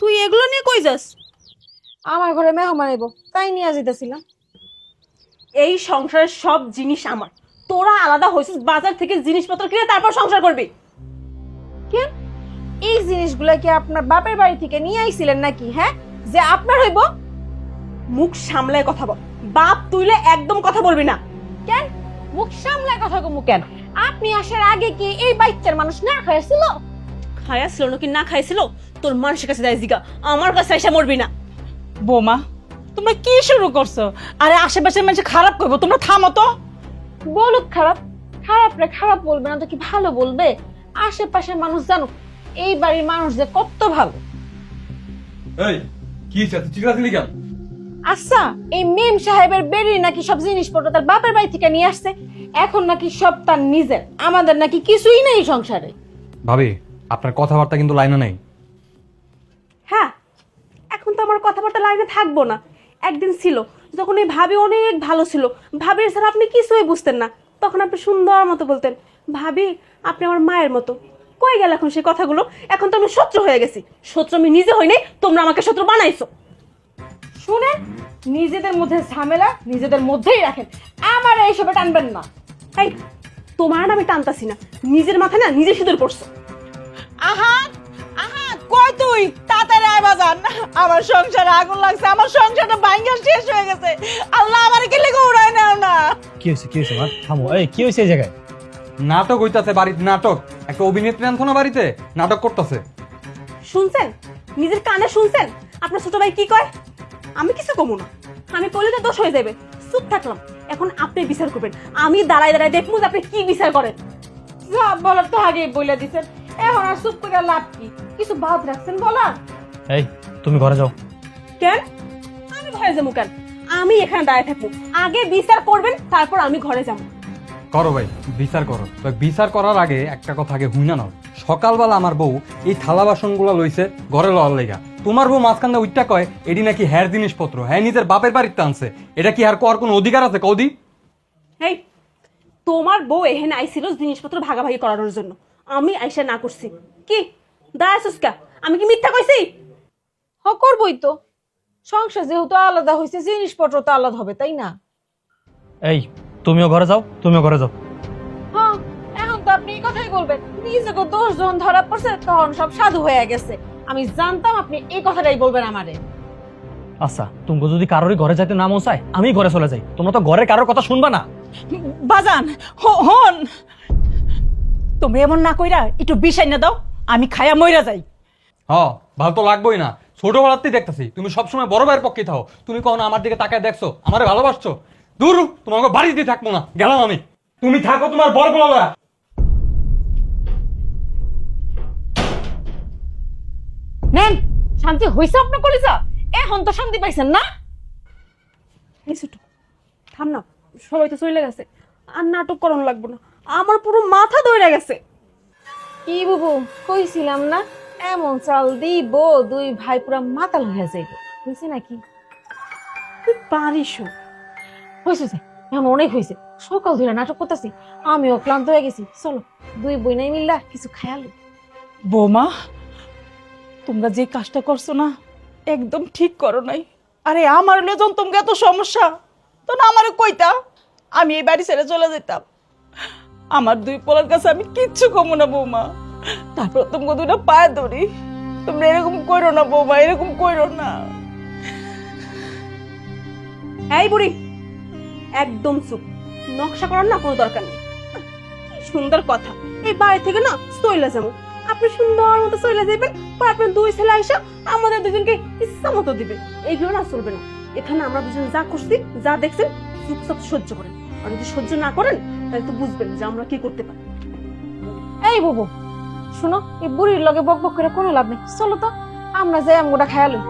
তুই এগুলো নিয়ে কই যাস? আমার ঘরে মেহমান আইব তাই নিয়ে যেতেছিলাম এই সংসারের সব জিনিস আমার। তোরা আলাদা হয়েছিস বাজার থেকে জিনিসপত্র কিনে তারপর সংসার করবি। কেন? এই জিনিসগুলো কি আপনার বাপের বাড়ি থেকে নিয়ে আইছিলেন নাকি হ্যাঁ? যে আপনার হইব? মুখ সামলায় কথা বল। বাপ তুইলে একদম কথা বলবি না। কেন? মুখ সামলায় কথা কমু কেন? আপনি আসার আগে কি এই বাচ্চার মানুষ না খাইছিল খায়া ছিল নাকি না খাইছিল তোর মানুষের কাছে যাই জিগা আমার কাছে এসে মরবি না। বৌমা তোমরা কি শুরু করছ? আরে আশেপাশের মানুষ খারাপ করব তোমরা থামো তো। বলুক খারাপ খারাপ রে খারাপ বলবে না তো কি ভালো বলবে? আশেপাশের মানুষ জানুক এই বাড়ির মানুষ যে কত ভালো। এই কি তুই ঠিক আছিলি কেন? আচ্ছা এই মেম সাহেবের বেরি নাকি সব জিনিসপত্র তার বাপের বাড়ি থেকে নিয়ে আসছে এখন নাকি সব তার নিজের আমাদের নাকি কিছুই নেই সংসারে। ভাবি আপনার কথাবার্তা কিন্তু লাইনে নেই। তো আমার কথাবার্তা লাইনে থাকব না। একদিন ছিল, যখন এই ভাবি অনেক ভালো ছিল, ভাবির স্যার আপনি কিছুই বুঝতেন না। তখন আপনি সুন্দর মতো বলতেন, ভাবি, আপনি আমার মায়ের মতো। কই গেল এখন সেই কথাগুলো? এখন তো আমি শত্রু হয়ে গেছি। শত্রু আমি নিজে হইনি, তোমরা আমাকে শত্রু বানাইছো। শুনে নিজেদের মধ্যে ঝামেলা নিজেদের মধ্যেই রাখেন। আমার এইসবে টানবেন না। এই, তোমার আমি টানতাছি না। নিজের মাথায় না নিজে সিঁদুর পড়ছো। আহা বাজান আমার সংসারে আগুন লাগছে আমার সংসারটা ভাঙ্গা শেষ হয়ে গেছে। আল্লাহ আমার কি লেগে উড়াই নাও না। কি হয়েছে কি হয়েছে মা? থামো। এই কি হয়েছে এই জায়গায়? নাটক হইতাছে বাড়িতে নাটক। একটা অভিনেত্রী আনতো না বাড়িতে? নাটক করতেছে। শুনছেন? নিজের কানে শুনছেন? আপনার ছোট ভাই কি কয়? আমি কিছু কমু না। আমি করলে তো দোষ হয়ে যাবে। চুপ থাকলাম। এখন আপনি বিচার করবেন। আমি দাঁড়ায় দাঁড়ায় দেখব যে আপনি কি বিচার করেন। যা বলার তো আগেই বলে দিছেন। এখন আর চুপ করে লাভ কি? কিছু বাদ রাখছেন বলার? এই তুমি ঘরে যাও। কেন? আমি ঘরে যাব কেন? আমি এখানে দাঁড়ায় থাকব। আগে বিচার করবেন তারপর আমি ঘরে যাব। করো ভাই বিচার করো। তো বিচার করার আগে একটা কথা আগে হুইনা নাও। সকালবেলা আমার বউ এই থালা বাসনগুলো লইছে ঘরে লওয়ার লেগা। তোমার বউ মাঝখান দিয়ে উইটটা কয় এটি নাকি হ্যার জিনিসপত্র হ্যাঁ নিজের বাপের বাড়িতে আনছে। এটা কি আর কোয়ার কোনো অধিকার আছে কৌদি এই তোমার বউ এখানে আইছিল জিনিসপত্র ভাগাভাগি করানোর জন্য। আমি আইসা না করছি। কি? দাঁড়া সুস্কা আমি কি মিথ্যা কইছি? হ করবই তো। সংসার যেহেতু আলাদা হয়েছে জিনিসপত্র তো আলাদা হবে তাই না? এই তুমিও ঘরে যাও তুমিও ঘরে যাও। হ্যাঁ এখন তো আপনি এই কথাই বলবেন নিজেকে দোষ যখন ধরা পড়ছে তখন সব সাধু হয়ে গেছে। আমি জানতাম আপনি এই কথাটাই বলবেন আমারে। আচ্ছা তুমি যদি কারোরই ঘরে যাইতে না মন চায় আমি ঘরে চলে যাই। তোমরা তো ঘরে কারোর কথা শুনবা না। বাজান হন। তুমি এমন না কইরা একটু বিষাই না দাও আমি খায়া মইরা যাই। হ ভালো তো লাগবেই না। ছোটবেলাতেই দেখতেছি। তুমি সবসময় বড় ভাইয়ের পক্ষে থাও। তুমি কখনো আমার দিকে তাকায় দেখছ? আমারে ভালোবাসছো? দূর তোমাকে বাড়ি দিয়ে থাকব না। গেলাম আমি। তুমি থাকো তোমার বড় বলা নেন শান্তি হয়েছে আপনার কলিজা? এখন তো শান্তি পাইছেন না? এই থাম না সবাই তো চলে গেছে। আর নাটক করানো লাগবে না। আমার পুরো মাথা দৌড়ে গেছে। কি বুবু কইছিলাম না? এমন চাল দিব, দুই ভাই পুরা মাতাল হয়ে যাইব। হয়েছে নাকি? তুই পারিস হয়েছে এখন অনেক হয়েছে সকাল ধরে নাটক করতেছি, আমিও ক্লান্ত হয়ে গেছি। চলো, দুই বই নাই মিল্লা কিছু খায়ালো বৌমা, তোমরা যে কাজটা করছ না, একদম ঠিক করো নাই। আরে, আমার লেজন তোমাকে এত সমস্যা তো না আমারে কইতা, আমি এই বাড়ি ছেড়ে চলে যেতাম আমার দুই পোলার কাছে আমি কিচ্ছু কমো না, বৌমা। তারপর তোমাকে দুটো পায়ে ধরি। তোমরা এরকম করো না বৌমা এরকম করো না। এই বুড়ি একদম চুপ। নকশা করার না কোনো দরকার নেই। সুন্দর কথা। এই বাড়ি থেকে না সইলা যাব। আপনি সুন্দর মতো সইলা যাবেন পর আপনার দুই ছেলে আইসা আমাদের দুজনকে ইচ্ছা মতো দিবে। এইগুলো না চলবে না। এখানে আমরা দুজন যা করছি যা দেখছেন চুপচাপ সহ্য করেন। আর যদি সহ্য না করেন তাহলে তো বুঝবেন যে আমরা কি করতে পারি। এই বুবু শুনো, এই বুড়ির লগে বক বক করে কোনো লাভ নেই। চলো তো, আমরা যাই আমগুটা খায়ালো